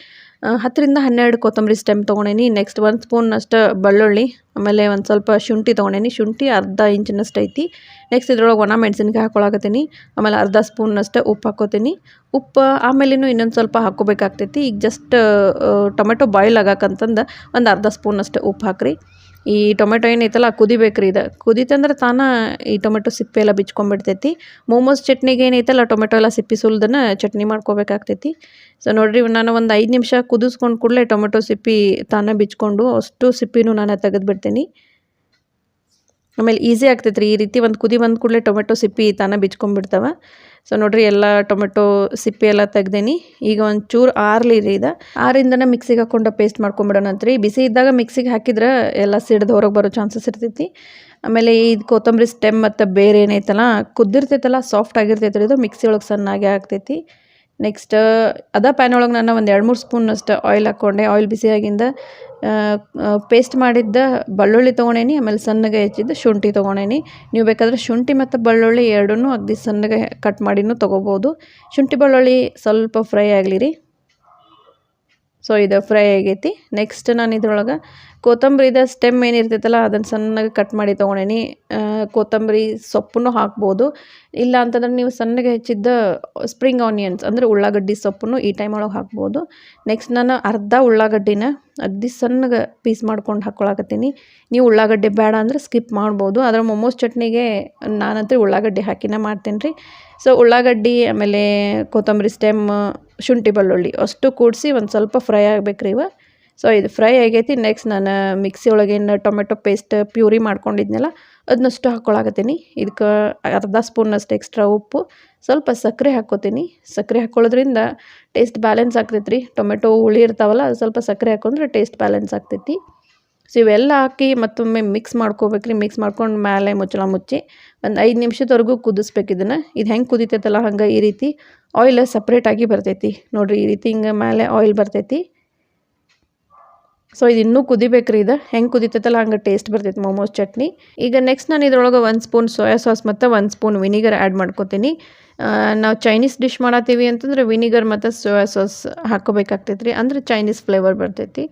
ಹತ್ತರಿಂದ ಹನ್ನೆರಡು ಕೊತ್ತಂಬರಿ ಸ್ಟೆಮ್ ತೊಗೊಂಡೇನಿ. ನೆಕ್ಸ್ಟ್ ಒಂದು ಸ್ಪೂನ್ ಅಷ್ಟು ಬೆಳ್ಳುಳ್ಳಿ, ಆಮೇಲೆ ಒಂದು ಸ್ವಲ್ಪ ಶುಂಠಿ ತೊಗೊಂಡೇನಿ. ಶುಂಠಿ ಅರ್ಧ ಇಂಚಿನಷ್ಟು ಐತಿ. ನೆಕ್ಸ್ಟ್ ಇದ್ರೊಳಗೆ ಒಣ ಮೆಣಸಿನ್ಕಾಯಿ ಹಾಕೊಳಕತ್ತೀನಿ. ಆಮೇಲೆ ಅರ್ಧ ಸ್ಪೂನಷ್ಟು ಉಪ್ಪು ಹಾಕ್ಕೋತೀನಿ ಉಪ್ಪು ಆಮೇಲೇನು ಇನ್ನೊಂದು ಸ್ವಲ್ಪ ಹಾಕ್ಕೋಬೇಕಾಗ್ತೈತಿ. ಈಗ ಜಸ್ಟ್ ಟೊಮೆಟೊ ಬಾಯ್ಲ್ ಆಗಾಕಂತಂದು ಒಂದು ಅರ್ಧ ಸ್ಪೂನಷ್ಟು ಉಪ್ಪು ಹಾಕ್ರಿ. ಈ ಟೊಮೆಟೊ ಏನೈತಲ್ಲ ಕುದಿಬೇಕ್ರಿ ಇದು. ಕುದಿತಂದ್ರೆ ತಾನ ಈ ಟೊಮೆಟೊ ಸಿಪ್ಪೆ ಎಲ್ಲ ಬಿಚ್ಕೊಂಡ್ಬಿಡ್ತೈತಿ. ಮೋಮೋಸ್ ಚಟ್ನಿಗೆ ಏನೈತಲ್ಲ ಟೊಮೆಟೊ ಎಲ್ಲ ಸಿಪ್ಪಿ ಸುಲ್ದನ್ನ ಚಟ್ನಿ ಮಾಡ್ಕೋಬೇಕಾಗ್ತೈತಿ. ಸೊ ನೋಡಿರಿ, ನಾನು ಒಂದು ಐದು ನಿಮಿಷ ಕುದಿಸ್ಕೊಂಡು ಕೂಡಲೇ ಟೊಮೆಟೊ ಸಿಪ್ಪಿ ತಾನೇ ಬಿಚ್ಕೊಂಡು ಅಷ್ಟು ಸಿಪ್ಪಿನೂ ನಾನು ತೆಗೆದುಬಿಡ್ತೀನಿ. ಆಮೇಲೆ ಈಸಿ ಆಗ್ತೈತೆ ರೀ ಈ ರೀತಿ ಒಂದು ಕುದಿ ಬಂದ ಕೂಡಲೇ ಟೊಮೆಟೊ ಸಿಪ್ಪಿ ತಾನೇ ಬಿಚ್ಕೊಂಡ್ಬಿಡ್ತಾವೆ. ಸೊ ನೋಡ್ರಿ ಎಲ್ಲ ಟೊಮೆಟೊ ಸಿಪ್ಪೆ ಎಲ್ಲ ತೆಗ್ದೇನಿ. ಈಗ ಒಂಚೂರು ಚೂರು ಆರ್ಲಿ ರೀ ಇದು. ಆರಿಂದನೇ ಮಿಕ್ಸಿಗೆ ಹಾಕೊಂಡ ಪೇಸ್ಟ್ ಮಾಡ್ಕೊಂಬಿಡೋಣ ರೀ. ಬಿಸಿ ಇದ್ದಾಗ ಮಿಕ್ಸಿಗೆ ಹಾಕಿದ್ರೆ ಎಲ್ಲ ಸಿಡ್ದು ಹೊರಗೆ ಬರೋ ಚಾನ್ಸಸ್ ಇರ್ತೈತಿ. ಆಮೇಲೆ ಇದು ಕೊತ್ತಂಬರಿ ಸ್ಟೆಮ್ ಮತ್ತು ಬೇರೆ ಏನೈತಲ್ಲ, ಕುದ್ದಿರ್ತೈತಲ್ಲ ಸಾಫ್ಟ್ ಆಗಿರ್ತೈತೆ ರೀ ಇದು. ಮಿಕ್ಸಿ ಒಳಗೆ ಸಣ್ಣಾಗೆ ಆಗ್ತೈತಿ. ನೆಕ್ಸ್ಟ್ ಅದ ಪ್ಯಾನ್ ಒಳಗೆ ನಾನು ಒಂದು ಎರಡು ಮೂರು ಸ್ಪೂನಷ್ಟು ಆಯಿಲ್ ಹಾಕ್ಕೊಂಡೆ ಆಯಿಲ್ ಬಿಸಿಯಾಗಿಂದ ಪೇಸ್ಟ್ ಮಾಡಿದ್ದ ಬೆಳ್ಳುಳ್ಳಿ ತೊಗೊಂಡೇನಿ, ಆಮೇಲೆ ಸಣ್ಣಗೆ ಹೆಚ್ಚಿದ್ದು ಶುಂಠಿ ತೊಗೊಂಡೇನಿ. ನೀವು ಬೇಕಾದರೆ ಶುಂಠಿ ಮತ್ತು ಬೆಳ್ಳುಳ್ಳಿ ಎರಡೂ ಅಗ್ದಿ ಸಣ್ಣಗೆ ಕಟ್ ಮಾಡಿನೂ ತೊಗೋಬೋದು. ಶುಂಠಿ ಬೆಳ್ಳುಳ್ಳಿ ಸ್ವಲ್ಪ ಫ್ರೈ ಆಗಲಿ ರೀ ಸೊ ಇದು ಫ್ರೈ ಆಗೈತಿ. ನೆಕ್ಸ್ಟ್ ನಾನು ಇದ್ರೊಳಗೆ ಕೊತ್ತಂಬರಿದ ಸ್ಟೆಮ್ ಏನಿರ್ತೈತಲ್ಲ ಅದನ್ನು ಸಣ್ಣಗೆ ಕಟ್ ಮಾಡಿ ತೊಗೊಂಡೇನಿ. ಕೊತ್ತಂಬರಿ ಸೊಪ್ಪನ್ನು ಹಾಕ್ಬೋದು. ಇಲ್ಲ ಅಂತಂದ್ರೆ ನೀವು ಸಣ್ಣಗೆ ಹೆಚ್ಚಿದ್ದ ಸ್ಪ್ರಿಂಗ್ ಆನಿಯನ್ಸ್ ಅಂದರೆ ಉಳ್ಳಾಗಡ್ಡಿ ಸೊಪ್ಪನ್ನು ಈ ಟೈಮ್ ಒಳಗೆ ಹಾಕ್ಬೋದು. ನೆಕ್ಸ್ಟ್ ನಾನು ಅರ್ಧ ಉಳ್ಳಾಗಡ್ಡಿನ ಅಗ್ದಿ ಸಣ್ಣಗೆ ಪೀಸ್ ಮಾಡ್ಕೊಂಡು ಹಾಕ್ಕೊಳಕತ್ತೀನಿ ನೀವು ಉಳ್ಳಾಗಡ್ಡೆ ಬೇಡ ಅಂದರೆ ಸ್ಕಿಪ್ ಮಾಡ್ಬೋದು. ಅದರ ಮೊಮೋಸ್ ಚಟ್ನಿಗೆ ನಾನಂತೂ ಉಳ್ಳಾಗಡ್ಡಿ ಹಾಕಿನೇ ಮಾಡ್ತೀನಿ ರೀ. ಸೊ ಉಳ್ಳಾಗಡ್ಡಿ, ಆಮೇಲೆ ಕೊತ್ತಂಬರಿ ಸ್ಟೆಮ್ ಶುಂಠಿ ಬೆಳ್ಳುಳ್ಳಿ ಅಷ್ಟು ಕೂಡಿಸಿ ಒಂದು ಸ್ವಲ್ಪ ಫ್ರೈ ಆಗಬೇಕ್ರಿ ಇವ. ಸೊ ಇದು ಫ್ರೈ ಆಗೈತಿ. ನೆಕ್ಸ್ಟ್ ನಾನು ಮಿಕ್ಸಿ ಒಳಗೇನು ಟೊಮೆಟೊ ಪೇಸ್ಟ್ ಪ್ಯೂರಿ ಮಾಡ್ಕೊಂಡಿದ್ನಲ್ಲ ಅದನ್ನಷ್ಟು ಹಾಕ್ಕೊಳಕತ್ತೀನಿ ಇದಕ್ಕೆ ಅರ್ಧ ಸ್ಪೂನಷ್ಟು ಎಕ್ಸ್ಟ್ರಾ ಉಪ್ಪು. ಸ್ವಲ್ಪ ಸಕ್ಕರೆ ಹಾಕ್ಕೋತೀನಿ. ಸಕ್ಕರೆ ಹಾಕ್ಕೊಳ್ಳೋದ್ರಿಂದ ಟೇಸ್ಟ್ ಬ್ಯಾಲೆನ್ಸ್ ಆಗ್ತೈತೆ ರೀ ಟೊಮೆಟೊ ಹುಳಿ ಇರ್ತಾವಲ್ಲ, ಅದು ಸ್ವಲ್ಪ ಸಕ್ಕರೆ ಹಾಕೊಂಡ್ರೆ ಟೇಸ್ಟ್ ಬ್ಯಾಲೆನ್ಸ್ ಆಗ್ತೈತಿ. ಸೊ ಇವೆಲ್ಲ ಹಾಕಿ ಮತ್ತೊಮ್ಮೆ ಮಿಕ್ಸ್ ಮಾಡ್ಕೋಬೇಕ್ರಿ. ಮಿಕ್ಸ್ ಮಾಡ್ಕೊಂಡು ಮೇಲೆ ಮುಚ್ಚಳ ಮುಚ್ಚಿ ಒಂದು ಐದು ನಿಮಿಷದವರೆಗೂ ಕುದಿಸ್ಬೇಕು ಇದನ್ನು. ಇದು ಹೆಂಗೆ ಕುದಿತೈತಲ್ಲ ಹಂಗೆ ಈ ರೀತಿ. ಆಯಿಲ್ ಸಪ್ರೇಟಾಗಿ ಬರ್ತೈತಿ. ನೋಡಿರಿ ಈ ರೀತಿ ಹಿಂಗೆ ಮೇಲೆ ಆಯಿಲ್ ಬರ್ತೈತಿ. ಸೊ ಇದು ಇನ್ನೂ ಕುದಿಬೇಕ್ರಿ ಇದು. ಹೆಂಗೆ ಕುದಿತೈತಲ್ಲ ಹಂಗೆ ಟೇಸ್ಟ್ ಬರ್ತೈತೆ ಮೋಮೋಸ್ ಚಟ್ನಿ. ಈಗ ನೆಕ್ಸ್ಟ್ ನಾನು ಇದ್ರೊಳಗೆ ಒಂದು ಸ್ಪೂನ್ ಸೋಯಾ ಸಾಸ್ ಮತ್ತು ಒಂದು ಸ್ಪೂನ್ ವಿನಿಗರ್ ಆ್ಯಡ್ ಮಾಡ್ಕೊತೀನಿ. ನಾವು ಚೈನೀಸ್ ಡಿಶ್ ಮಾಡತ್ತೀವಿ ಅಂತಂದ್ರೆ ವಿನಿಗರ್ ಮತ್ತು ಸೋಯಾ ಸಾಸ್ ಹಾಕೋಬೇಕಾಗ್ತೈತೆ ರೀ ಅಂದ್ರೆ ಚೈನೀಸ್ ಫ್ಲೇವರ್ ಬರ್ತೈತಿ.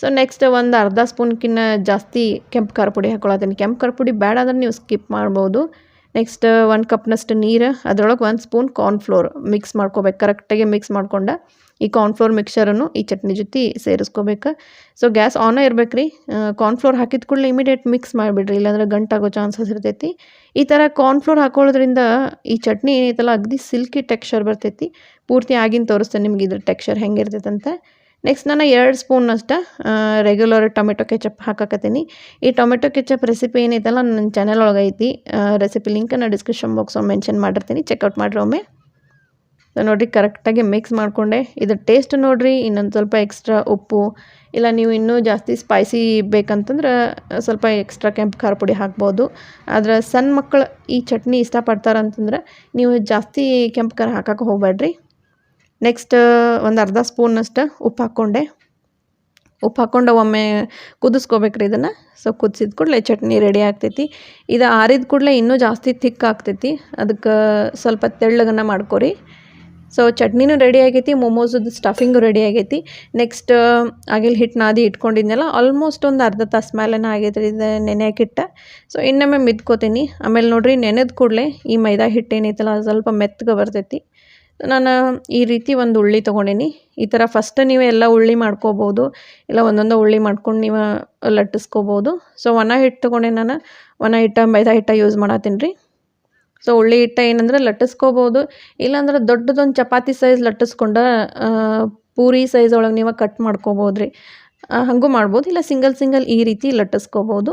ಸೊ ನೆಕ್ಸ್ಟ್ ಒಂದು ಅರ್ಧ ಸ್ಪೂನ್ಕಿನ್ನ ಜಾಸ್ತಿ ಕೆಂಪು ಖಾರ ಪುಡಿ ಹಾಕೊಳತ್ತೀನಿ ಕೆಂಪು ಖಾರ ಪುಡಿ ಬೇಡ ಅಂದ್ರೆ ನೀವು ಸ್ಕಿಪ್ ಮಾಡ್ಬೋದು. ನೆಕ್ಸ್ಟ್ ಒಂದು ಕಪ್ನಷ್ಟು ನೀರು, ಅದರೊಳಗೆ ಒಂದು ಸ್ಪೂನ್ ಕಾರ್ನ್ಫ್ಲೋರ್ ಮಿಕ್ಸ್ ಮಾಡ್ಕೋಬೇಕು. ಕರೆಕ್ಟಾಗಿ ಮಿಕ್ಸ್ ಮಾಡ್ಕೊಂಡು ಈ ಕಾರ್ನ್ಫ್ಲೋರ್ ಮಿಕ್ಸರನ್ನು ಈ ಚಟ್ನಿ ಜೊತೆ ಸೇರಿಸ್ಕೋಬೇಕು. ಸೊ ಗ್ಯಾಸ್ ಆನ್ ಇರ್ಬೇಕು ರೀ ಕಾರ್ನ್ಫ್ಲೋರ್ ಹಾಕಿದ ಕೂಡಲೇ ಇಮಿಡಿಯೇಟ್ ಮಿಕ್ಸ್ ಮಾಡಿಬಿಡ್ರಿ. ಇಲ್ಲಾಂದ್ರೆ ಗಂಟಾಗೋ ಚಾನ್ಸಸ್ ಇರ್ತೈತಿ. ಈ ಥರ ಕಾರ್ನ್ಫ್ಲೋರ್ ಹಾಕೊಳ್ಳೋದ್ರಿಂದ ಈ ಚಟ್ನಿ ಏನೈತಲ್ಲ, ಅಗದಿ ಸಿಲ್ಕಿ ಟೆಕ್ಸ್ಚರ್ ಬರ್ತೈತಿ. ಪೂರ್ತಿ ಆಗಿನ ತೋರಿಸ್ತೇನೆ ನಿಮ್ಗೆ ಇದ್ರ ಟೆಕ್ಸ್ಚರ್ ಹೆಂಗಿರ್ತೈತಂತ. ನೆಕ್ಸ್ಟ್ ನಾನು ಎರಡು ಸ್ಪೂನ್ ಅಷ್ಟು ರೆಗ್ಯುಲರ್ ಟೊಮೆಟೊ ಕೆಚಪ್ ಹಾಕಕತ್ತೀನಿ. ಈ ಟೊಮೆಟೊ ಕೆಚಪ್ ರೆಸಿಪಿ ಏನೈತಲ್ಲ ನನ್ನ ಚಾನಲ್ ಒಳಗೈತಿ. ರೆಸಿಪಿ ಲಿಂಕನ್ನು ಡಿಸ್ಕ್ರಿಪ್ಷನ್ ಬಾಕ್ಸ್ ಮೆನ್ಷನ್ ಮಾಡಿರ್ತೀನಿ. ಚೆಕ್ಔಟ್ ಮಾಡಿರಿ ಒಮ್ಮೆ. ನೋಡಿರಿ ಕರೆಕ್ಟಾಗಿ ಮಿಕ್ಸ್ ಮಾಡಿಕೊಂಡೆ. ಇದು ಟೇಸ್ಟ್ ನೋಡಿರಿ, ಇನ್ನೊಂದು ಸ್ವಲ್ಪ ಎಕ್ಸ್ಟ್ರಾ ಉಪ್ಪು. ಇಲ್ಲ, ನೀವು ಇನ್ನೂ ಜಾಸ್ತಿ ಸ್ಪೈಸಿ ಬೇಕಂತಂದ್ರೆ ಸ್ವಲ್ಪ ಎಕ್ಸ್ಟ್ರಾ ಕೆಂಪು ಖಾರ ಪುಡಿ ಹಾಕ್ಬೋದು. ಆದರೆ ಸಣ್ಣ ಮಕ್ಕಳು ಈ ಚಟ್ನಿ ಇಷ್ಟಪಡ್ತಾರಂತಂದ್ರೆ ನೀವು ಜಾಸ್ತಿ ಕೆಂಪು ಖಾರ ಹಾಕಕ್ಕೆ ಹೋಗ್ಬೇಡ್ರಿ ನೆಕ್ಸ್ಟ್ ಒಂದು ಅರ್ಧ ಸ್ಪೂನಷ್ಟು ಉಪ್ಪು ಹಾಕ್ಕೊಂಡೆ. ಉಪ್ಪು ಹಾಕ್ಕೊಂಡು ಒಮ್ಮೆ ಕುದಿಸ್ಕೋಬೇಕ್ರಿ ಇದನ್ನು. ಸೊ ಕುದಿಸಿದ ಕೂಡಲೇ ಚಟ್ನಿ ರೆಡಿ ಆಗ್ತೈತಿ. ಇದು ಆರಿದ ಕೂಡಲೇ ಇನ್ನೂ ಜಾಸ್ತಿ ಥಿಕ್ ಆಗ್ತೈತಿ. ಅದಕ್ಕೆ ಸ್ವಲ್ಪ ತೆಳ್ಳಗನ್ನ ಮಾಡ್ಕೊರಿ. ಸೊ ಚಟ್ನಿನೂ ರೆಡಿ ಆಗೈತಿ ಮೊಮೋಸದ ಸ್ಟಫಿಂಗು ರೆಡಿ ಆಗೈತಿ. ನೆಕ್ಸ್ಟ್ ಆಗಿಲ್ ಹಿಟ್ಟು ನಾದಿ ಇಟ್ಕೊಂಡಿದ್ನಲ್ಲ ಆಲ್ಮೋಸ್ಟ್ ಒಂದು ಅರ್ಧ ತಾಸು ಮೇಲೆನೇ ಆಗೈತೆ ಇದು ನೆನೆಯಾಕಿಟ್ಟ ಸೊ ಇನ್ನೊಮ್ಮೆ ಮಿದ್ಕೋತೀನಿ. ಆಮೇಲೆ ನೋಡಿರಿ, ನೆನೆದ ಕೂಡಲೇ ಈ ಮೈದಾ ಹಿಟ್ಟು ಏನೈತಲ್ಲ ಸ್ವಲ್ಪ ಮೆತ್ತಗೆ ಬರ್ತೈತಿ. ನಾನು ಈ ರೀತಿ ಒಂದು ಉಳ್ಳಿ ತೊಗೊಂಡೀನಿ. ಈ ಥರ ಫಸ್ಟ್ ನೀವು ಎಲ್ಲ ಉಳ್ಳಿ ಮಾಡ್ಕೋಬೋದು. ಇಲ್ಲ ಒಂದೊಂದು ಉಳ್ಳಿ ಮಾಡ್ಕೊಂಡು ನೀವು ಲಟ್ಟಿಸ್ಕೋಬೋದು. ಸೊ ಒಣ ಹಿಟ್ಟು ತೊಗೊಂಡೆ ನಾನು. ಒಣ ಹಿಟ್ಟ, ಮೈದಾ ಹಿಟ್ಟ ಯೂಸ್ ಮಾಡತ್ತೀನಿ ರೀ ಸೊ ಉಳ್ಳಿ ಹಿಟ್ಟ ಏನಂದ್ರೆ ಲಟ್ಟಿಸ್ಕೋಬೋದು. ಇಲ್ಲಾಂದ್ರೆ ದೊಡ್ಡದೊಂದು ಚಪಾತಿ ಸೈಜ್ ಲಟ್ಟಿಸ್ಕೊಂಡು ಪೂರಿ ಸೈಜ್ ಒಳಗೆ ನೀವು ಕಟ್ ಮಾಡ್ಕೋಬೋದು ರೀ ಹಾಗೂ ಮಾಡ್ಬೋದು. ಇಲ್ಲ ಸಿಂಗಲ್ ಸಿಂಗಲ್ ಈ ರೀತಿ ಲಟ್ಟಿಸ್ಕೋಬೋದು.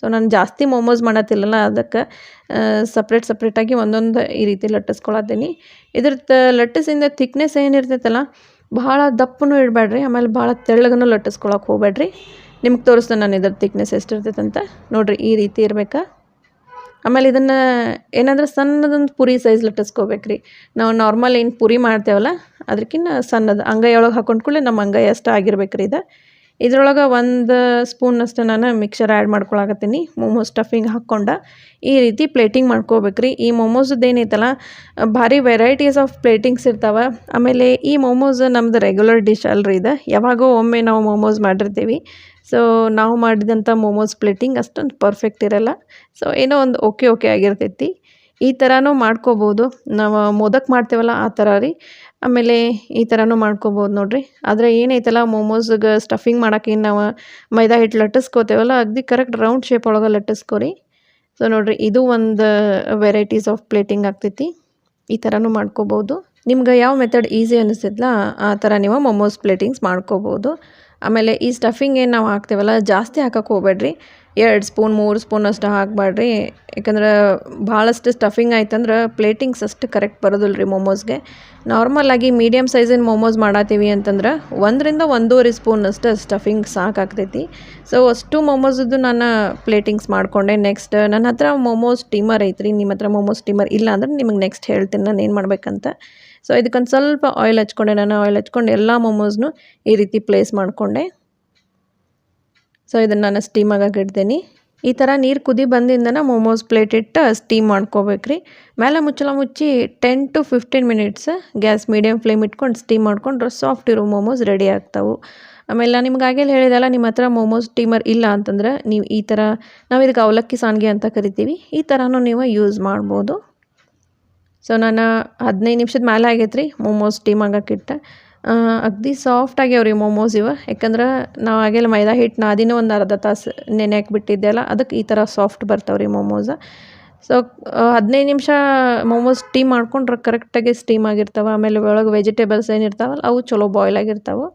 ಸೊ ನಾನು ಜಾಸ್ತಿ ಮೋಮೋಸ್ ಮಾಡತ್ತಿಲ್ಲಲ್ಲ ಅದಕ್ಕೆ ಸಪ್ರೇಟ್ ಸಪ್ರೇಟಾಗಿ ಒಂದೊಂದು ಈ ರೀತಿ ಲಟ್ಟಿಸ್ಕೊಳತ್ತೀನಿ. ಇದ್ರದ್ದು ಲಟ್ಟಿಸಿಂದ ಥಿಕ್ನೆಸ್ ಏನಿರ್ತೈತಲ್ಲ, ಭಾಳ ದಪ್ಪನೂ ಇಡಬೇಡ್ರಿ ಆಮೇಲೆ ಭಾಳ ತೆಳ್ಳಗನೂ ಲಟ್ಟಿಸ್ಕೊಳಕ್ಕೆ ಹೋಗ್ಬೇಡ್ರಿ ನಿಮ್ಗೆ ತೋರಿಸ್ತೇನೆ ನಾನು ಇದ್ರ ಥಿಕ್ನೆಸ್ ಎಷ್ಟಿರ್ತೈತೆ ಅಂತ ನೋಡಿರಿ ಈ ರೀತಿ ಇರಬೇಕಾ. ಆಮೇಲೆ ಇದನ್ನು ಏನಂದ್ರೆ ಸಣ್ಣದೊಂದು ಪುರಿ ಸೈಜ್ ಲಟ್ಟಿಸ್ಕೋಬೇಕು ರೀ ನಾವು ನಾರ್ಮಲ್ ಏನು ಪುರಿ ಮಾಡ್ತೇವಲ್ಲ ಅದಕ್ಕಿಂತ ಸಣ್ಣದು ಅಂಗೈ ಒಳಗೆ ಹಾಕೊಂಡು ಕೂಡಲೇ ನಮ್ಮ ಅಂಗೈ ಅಷ್ಟು ಆಗಿರ್ಬೇಕು ರೀ ಇದು. ಇದ್ರೊಳಗೆ ಒಂದು ಸ್ಪೂನಷ್ಟು ನಾನು ಮಿಕ್ಸರ್ ಆ್ಯಡ್ ಮಾಡ್ಕೊಳಕತ್ತೀನಿ. ಮೋಮೋಸ್ ಸ್ಟಫಿಂಗ್ ಹಾಕ್ಕೊಂಡು ಈ ರೀತಿ ಪ್ಲೇಟಿಂಗ್ ಮಾಡ್ಕೋಬೇಕು ರೀ ಈ ಮೋಮೋಸದ್ದು ಏನೈತಲ್ಲ, ಭಾರಿ ವೆರೈಟೀಸ್ ಆಫ್ ಪ್ಲೇಟಿಂಗ್ಸ್ ಇರ್ತಾವೆ. ಆಮೇಲೆ ಈ ಮೋಮೋಸ್ ನಮ್ದು ರೆಗ್ಯುಲರ್ ಡಿಶ್ ಅಲ್ರಿ ಇದು. ಯಾವಾಗೋ ಒಮ್ಮೆ ನಾವು ಮೋಮೋಸ್ ಮಾಡಿರ್ತೀವಿ. ಸೊ ನಾವು ಮಾಡಿದಂಥ ಮೋಮೋಸ್ ಪ್ಲೇಟಿಂಗ್ ಅಷ್ಟೊಂದು ಪರ್ಫೆಕ್ಟ್ ಇರಲ್ಲ. ಸೊ ಏನೋ ಒಂದು ಓಕೆ ಓಕೆ ಆಗಿರ್ತೈತಿ. ಈ ಥರನೂ ಮಾಡ್ಕೋಬೋದು. ನಾವು ಮೋದಕ್ ಮಾಡ್ತೇವಲ್ಲ ಆ ಥರ ರೀ. ಆಮೇಲೆ ಈ ಥರನೂ ಮಾಡ್ಕೋಬೋದು ನೋಡಿರಿ. ಆದರೆ ಏನೈತಲ್ಲ ಮೋಮೋಸ್ಗೆ ಸ್ಟಫಿಂಗ್ ಮಾಡೋಕ್ಕೆ ಏನು ನಾವು ಮೈದಾ ಹಿಟ್ಟು ಲಟ್ಟಿಸ್ಕೋತೇವಲ್ಲ, ಅಗ್ದಿ ಕರೆಕ್ಟ್ ರೌಂಡ್ ಶೇಪ್ ಒಳಗೆ ಲಟ್ಟಿಸ್ಕೊರಿ. ಸೊ ನೋಡಿರಿ, ಇದು ಒಂದು ವೆರೈಟೀಸ್ ಆಫ್ ಪ್ಲೇಟಿಂಗ್ ಆಗ್ತೈತಿ. ಈ ಥರನೂ ಮಾಡ್ಕೋಬೋದು. ನಿಮ್ಗೆ ಯಾವ ಮೆಥಡ್ ಈಸಿ ಅನ್ನಿಸ್ತಿದ್ಲ ಆ ಥರ ನೀವು ಮೊಮೋಸ್ ಪ್ಲೇಟಿಂಗ್ಸ್ ಮಾಡ್ಕೋಬೋದು. ಆಮೇಲೆ ಈ ಸ್ಟಫಿಂಗ್ ಏನು ನಾವು ಹಾಕ್ತೇವಲ್ಲ, ಜಾಸ್ತಿ ಹಾಕಕ್ಕೆ ಹೋಗ್ಬೇಡ್ರಿ. ಎರಡು ಸ್ಪೂನ್, ಮೂರು ಸ್ಪೂನ್ ಅಷ್ಟು ಹಾಕಬೇಡ್ರಿ ಯಾಕಂದ್ರೆ ಭಾಳಷ್ಟು ಸ್ಟಫಿಂಗ್ ಆಯ್ತಂದ್ರೆ ಪ್ಲೇಟಿಂಗ್ಸ್ ಅಷ್ಟು ಕರೆಕ್ಟ್ ಬರೋದಿಲ್ಲ ರೀ ಮೊಮೋಸ್ಗೆ ನಾರ್ಮಲಾಗಿ ಮೀಡಿಯಮ್ ಸೈಜಿನ ಮೊಮೋಸ್ ಮಾಡತ್ತೀವಿ ಅಂತಂದ್ರೆ ಒಂದರಿಂದ ಒಂದೂವರೆ ಸ್ಪೂನ್ ಅಷ್ಟು ಸ್ಟಫಿಂಗ್ ಸಾಕಾಗ್ತೈತಿ ಸೊ ಅಷ್ಟು ಮೊಮೋಸದ್ದು ನಾನು ಪ್ಲೇಟಿಂಗ್ಸ್ ಮಾಡಿಕೊಂಡೆ. ನೆಕ್ಸ್ಟ್ ನನ್ನ ಹತ್ರ ಮೊಮೋಸ್ ಸ್ಟೀಮರ್ ಐತ್ರಿ. ನಿಮ್ಮ ಹತ್ರ ಮೋಮೋಸ್ ಸ್ಟೀಮರ್ ಇಲ್ಲ ಅಂದ್ರೆ ನಿಮಗೆ ನೆಕ್ಸ್ಟ್ ಹೇಳ್ತೀನಿ ನಾನು ಏನು ಮಾಡಬೇಕಂತ. ಸೊ ಇದಕ್ಕೊಂದು ಸ್ವಲ್ಪ ಆಯಿಲ್ ಹಚ್ಕೊಂಡೆ. ನಾನು ಆಯಿಲ್ ಹಚ್ಕೊಂಡು ಎಲ್ಲ ಮೊಮೋಸ್ನು ಈ ರೀತಿ ಪ್ಲೇಸ್ ಮಾಡಿಕೊಂಡೆ. ಸೊ ಇದನ್ನು ನಾನು ಸ್ಟೀಮ್ ಆಗಕ್ಕೆ ಇಡ್ತೀನಿ. ಈ ಥರ ನೀರು ಕುದಿ ಬಂದಿಂದನ ಮೋಮೋಸ್ ಪ್ಲೇಟ್ ಇಟ್ಟು ಸ್ಟೀಮ್ ಮಾಡ್ಕೋಬೇಕ್ರಿ. ಮೇಲೆ ಮುಚ್ಚಲ ಮುಚ್ಚಿ ten to fifteen minutes gas medium flame ಇಟ್ಕೊಂಡು ಸ್ಟೀಮ್ ಮಾಡ್ಕೊಂಡ್ರೆ ಸಾಫ್ಟ್ ಇರೋ ಮೋಮೋಸ್ ರೆಡಿ ಆಗ್ತಾವೆ. ಆಮೇಲೆ ನಾನು ನಿಮ್ಗೆ ಆಗಲೇ ಹೇಳಿದೆಲ್ಲ, ನಿಮ್ಮ ಹತ್ರ ಮೋಮೋಸ್ ಸ್ಟೀಮರ್ ಇಲ್ಲ ಅಂತಂದ್ರೆ ನೀವು ಈ ಥರ ನಾವು ಇದಕ್ಕೆ ಅವಲಕ್ಕಿ ಸಾನ್ಗೆ ಅಂತ ಕರಿತೀವಿ. ಈ ಥರನೂ ನೀವು ಯೂಸ್ ಮಾಡ್ಬೋದು. ಸೊ ನಾನು ಹದಿನೈದು ನಿಮಿಷದ ಮೇಲೆ ಆಗೈತೆ ರೀ ಮೊಮೋಸ್ ಸ್ಟೀಮ್ ಆಗಕ್ಕಿಟ್ಟೆ ಅಗದಿ ಸಾಫ್ಟ್ ಆಗ್ಯಾವ ರೀ ಮೋಮೋಸ್ ಇವ. ಯಾಕಂದ್ರೆ ನಾವು ಆಗೆಲ್ಲ ಮೈದಾ ಹಿಟ್ಟು ನಾದಿನ ಒಂದು ಅರ್ಧ ತಾಸು ನೆನೆ ಬಿಟ್ಟಿದ್ದೆ ಅಲ್ಲ ಅದಕ್ಕೆ ಈ ಥರ ಸಾಫ್ಟ್ ಬರ್ತಾವೆ ರೀ ಮೊಮೋಸ್ ಸೊ ಹದಿನೈದು ನಿಮಿಷ ಮೋಮೋಸ್ ಸ್ಟೀಮ್ ಮಾಡ್ಕೊಂಡ್ರೆ ಕರೆಕ್ಟಾಗಿ ಸ್ಟೀಮ್ ಆಗಿರ್ತಾವೆ. ಆಮೇಲೆ ಒಳಗೆ ವೆಜಿಟೇಬಲ್ಸ್ ಏನಿರ್ತಾವಲ್ಲ ಅವು ಚಲೋ ಬಾಯ್ಲ್ ಆಗಿರ್ತಾವೆ.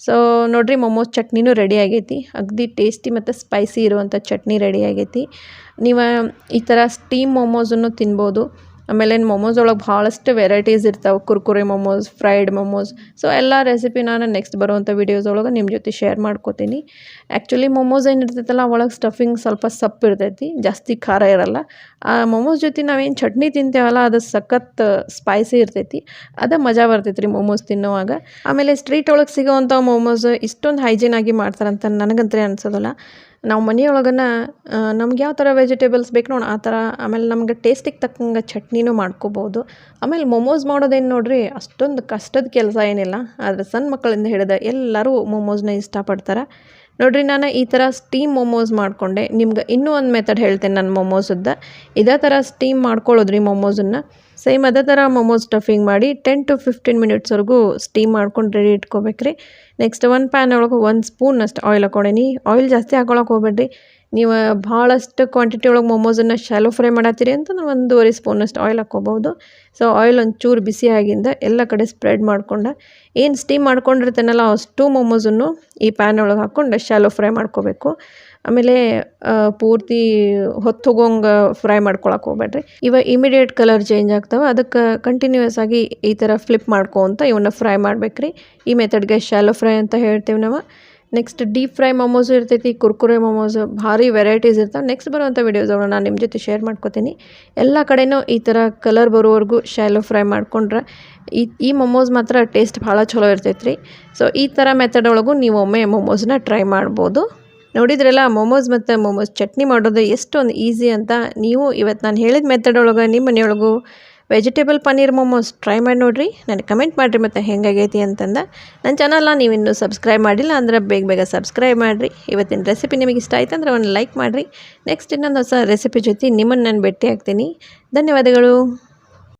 ಸೊ ನೋಡಿರಿ ಮೋಮೋಸ್ ಚಟ್ನಿನೂ ರೆಡಿ ಆಗೈತಿ. ಅಗದಿ ಟೇಸ್ಟಿ ಮತ್ತು ಸ್ಪೈಸಿ ಇರುವಂಥ ಚಟ್ನಿ ರೆಡಿ ಆಗೈತಿ. ನೀವು ಈ ಥರ ಸ್ಟೀಮ್ ಮೋಮೋಸನ್ನು ತಿನ್ಬೋದು. ಆಮೇಲೆ ಮೊಮೋಸ್ ಒಳಗೆ ಭಾಳಷ್ಟು ವೆರೈಟೀಸ್ ಇರ್ತಾವೆ. ಕುರ್ಕುರೆ ಮೊಮೋಸ್ ಫ್ರೈಡ್ ಮೊಮೋಸ್ ಸೊ ಎಲ್ಲ ರೆಸಿಪಿ ನಾನು ನೆಕ್ಸ್ಟ್ ಬರುವಂಥ ವೀಡಿಯೋಸ್ ಒಳಗೆ ನಿಮ್ಮ ಜೊತೆ ಶೇರ್ ಮಾಡ್ಕೋತೀನಿ. ಆ್ಯಕ್ಚುಲಿ ಮೊಮೋಸ್ ಏನಿರ್ತೈತಲ್ಲ ಒಳಗೆ ಸ್ಟಫಿಂಗ್ ಸ್ವಲ್ಪ ಸಪ್ಪು ಇರ್ತೈತಿ, ಜಾಸ್ತಿ ಖಾರ ಇರಲ್ಲ. ಆ ಮೊಮೋಸ್ ಜೊತೆ ನಾವೇನು ಚಟ್ನಿ ತಿಂತೇವಲ್ಲ, ಅದು ಸಖತ್ ಸ್ಪೈಸಿ ಇರ್ತೈತಿ. ಅದು ಮಜಾ ಬರ್ತೈತಿ ರೀ ಮೊಮೋಸ್ ತಿನ್ನುವಾಗ. ಆಮೇಲೆ ಸ್ಟ್ರೀಟ್ ಒಳಗೆ ಸಿಗೋವಂಥ ಮೊಮೋಸ್ ಇಷ್ಟೊಂದು ಹೈಜೀನ್ ಆಗಿ ಮಾಡ್ತಾರಂತ ನನಗಂತೂ ಅನ್ಸೋದಿಲ್ಲ. ನಾವು ಮನೆಯೊಳಗನ ನಮ್ಗೆ ಯಾವ ಥರ ವೆಜಿಟೇಬಲ್ಸ್ ಬೇಕು ನೋಡಿ, ಆ ಥರ ಆಮೇಲೆ ನಮ್ಗೆ ಟೇಸ್ಟಿಗೆ ತಕ್ಕಂಗೆ ಚಟ್ನಿನೂ ಮಾಡ್ಕೋಬೋದು. ಆಮೇಲೆ ಮೊಮೋಸ್ ಮಾಡೋದೇನು ನೋಡಿರಿ, ಅಷ್ಟೊಂದು ಕಷ್ಟದ ಕೆಲಸ ಏನಿಲ್ಲ. ಆದರೆ ಸಣ್ಣ ಮಕ್ಕಳಿಂದ ಹಿಡಿದ ಎಲ್ಲರೂ ಮೊಮೋಸ್ನ ಇಷ್ಟಪಡ್ತಾರೆ. ನೋಡಿರಿ ನಾನು ಈ ಥರ ಸ್ಟೀಮ್ ಮೊಮೋಸ್ ಮಾಡಿಕೊಂಡೆ. ನಿಮ್ಗೆ ಇನ್ನೂ ಒಂದು ಮೆಥಡ್ ಹೇಳ್ತೇನೆ ನಾನು ಮೊಮೋಸದ್ದು ಇದೇ ಥರ ಸ್ಟೀಮ್ ಮಾಡ್ಕೊಳ್ಳೋದ್ರಿ ಮೊಮೋಸನ್ನು ಸೇಮ್ ಅದೇ ಥರ ಮೊಮೋಸ್ ಸ್ಟಫಿಂಗ್ ಮಾಡಿ ಟೆನ್ ಟು ಫಿಫ್ಟೀನ್ ಮಿನಿಟ್ಸ್ವರೆಗೂ ಸ್ಟೀಮ್ ಮಾಡ್ಕೊಂಡು ರೆಡಿ ಇಟ್ಕೋಬೇಕ್ರಿ. ನೆಕ್ಸ್ಟ್ ಒಂದು ಪ್ಯಾನ್ ಒಳಗೆ ಒಂದು ಸ್ಪೂನ್ ಅಷ್ಟು ಆಯಿಲ್ ಹಾಕೊಂಡೇನಿ ಆಯಿಲ್ ಜಾಸ್ತಿ ಹಾಕೊಳಕ್ಕೆ ಹೋಗ್ಬೇಡ್ರಿ. ನೀವು ಭಾಳಷ್ಟು ಕ್ವಾಂಟಿಟಿ ಒಳಗೆ ಮೊಮೋಸನ್ನು ಶಾಲೋ ಫ್ರೈ ಮಾಡತ್ತೀರಿ ಅಂತಂದ್ರೆ ಒಂದೂವರೆ ಸ್ಪೂನಷ್ಟು ಆಯಿಲ್ ಹಾಕ್ಕೋಬೋದು ಸೊ ಆಯಿಲ್ ಒಂಚೂರು ಬಿಸಿ ಆಗಿಂದ ಎಲ್ಲ ಕಡೆ ಸ್ಪ್ರೆಡ್ ಮಾಡ್ಕೊಂಡು. ಏನು ಸ್ಟೀಮ್ ಮಾಡ್ಕೊಂಡಿರ್ತೇನಲ್ಲ ಅಷ್ಟು ಮೊಮೋಸನ್ನು ಈ ಪ್ಯಾನ್ ಒಳಗೆ ಹಾಕ್ಕೊಂಡು ಶಾಲೋ ಫ್ರೈ ಮಾಡ್ಕೋಬೇಕು. ಆಮೇಲೆ ಪೂರ್ತಿ ಹೊತ್ತು ಹೋಗೋಂಗೆ ಫ್ರೈ ಮಾಡ್ಕೊಳಕ್ಕೆ ಹೋಗ್ಬೇಡ್ರಿ. ಇವ ಇಮಿಡಿಯೇಟ್ ಕಲರ್ ಚೇಂಜ್ ಆಗ್ತವೆ. ಅದಕ್ಕೆ ಕಂಟಿನ್ಯೂಯಸ್ ಆಗಿ ಈ ಥರ ಫ್ಲಿಪ್ ಮಾಡ್ಕೊತ ಇವನ್ನ ಫ್ರೈ ಮಾಡ್ಬೇಕ್ರಿ. ಈ ಮೆಥಡ್ಗೆ ಶಾಲೋ ಫ್ರೈ ಅಂತ ಹೇಳ್ತೀವಿ ನಾವು. ನೆಕ್ಸ್ಟ್ ಡೀಪ್ ಫ್ರೈ ಮೊಮೋಸು ಇರ್ತೈತಿ, ಕುರ್ಕುರೆ ಮೊಮೋಸು ಭಾರಿ ವೆರೈಟೀಸ್ ಇರ್ತಾವೆ. ನೆಕ್ಸ್ಟ್ ಬರುವಂಥ ವೀಡಿಯೋಸ್ಗಳನ್ನ ನಾನು ನಿಮ್ಮ ಜೊತೆ ಶೇರ್ ಮಾಡ್ಕೋತೀನಿ. ಎಲ್ಲ ಕಡೆಯೂ ಈ ಥರ ಕಲರ್ ಬರೋವರೆಗೂ ಶಾಲೋ ಫ್ರೈ ಮಾಡ್ಕೊಂಡ್ರೆ ಈ ಈ ಮೊಮೋಸ್ ಮಾತ್ರ ಟೇಸ್ಟ್ ಭಾಳ ಚಲೋ ಇರ್ತೈತೆ ರೀ ಸೊ ಈ ಥರ ಮೆಥಡ್ ಒಳಗೂ ನೀವು ಒಮ್ಮೆ ಮೊಮೋಸ್ನ ಟ್ರೈ ಮಾಡ್ಬೋದು. ನೋಡಿದ್ರಲ್ಲ, ಮೊಮೋಸ್ ಮತ್ತು ಮೊಮೋಸ್ ಚಟ್ನಿ ಮಾಡೋದು ಎಷ್ಟೊಂದು ಈಸಿ ಅಂತ ನೀವು ಇವತ್ತು ನಾನು ಹೇಳಿದ ಮೆಥಡ್ ಒಳಗೆ ನಿಮ್ಮ ಮನೆಯೊಳಗೂ ವೆಜಿಟೇಬಲ್ ಪನ್ನೀರ್ ಮೊಮೋಸ್ ಟ್ರೈ ಮಾಡಿ ನೋಡಿರಿ. ನನಗೆ ಕಮೆಂಟ್ ಮಾಡಿರಿ ಮತ್ತು ಹೆಂಗಾಗೈತಿ ಅಂತಂದ. ನನ್ನ ಚಾನಲ್ನ ನೀವು ಇನ್ನೂ ಸಬ್ಸ್ಕ್ರೈಬ್ ಮಾಡಿಲ್ಲ ಅಂದ್ರೆ ಬೇಗ ಬೇಗ ಸಬ್ಸ್ಕ್ರೈಬ್ ಮಾಡಿರಿ. ಇವತ್ತಿನ ರೆಸಿಪಿ ನಿಮಗೆ ಇಷ್ಟ ಆಯ್ತು ಅಂದರೆ ಒಂದು ಲೈಕ್ ಮಾಡಿರಿ. ನೆಕ್ಸ್ಟ್ ಇನ್ನೊಂದು ಹೊಸ ರೆಸಿಪಿ ಜೊತೆ ನಿಮ್ಮನ್ನು ನಾನು ಭೇಟಿ ಆಗ್ತೀನಿ. ಧನ್ಯವಾದಗಳು.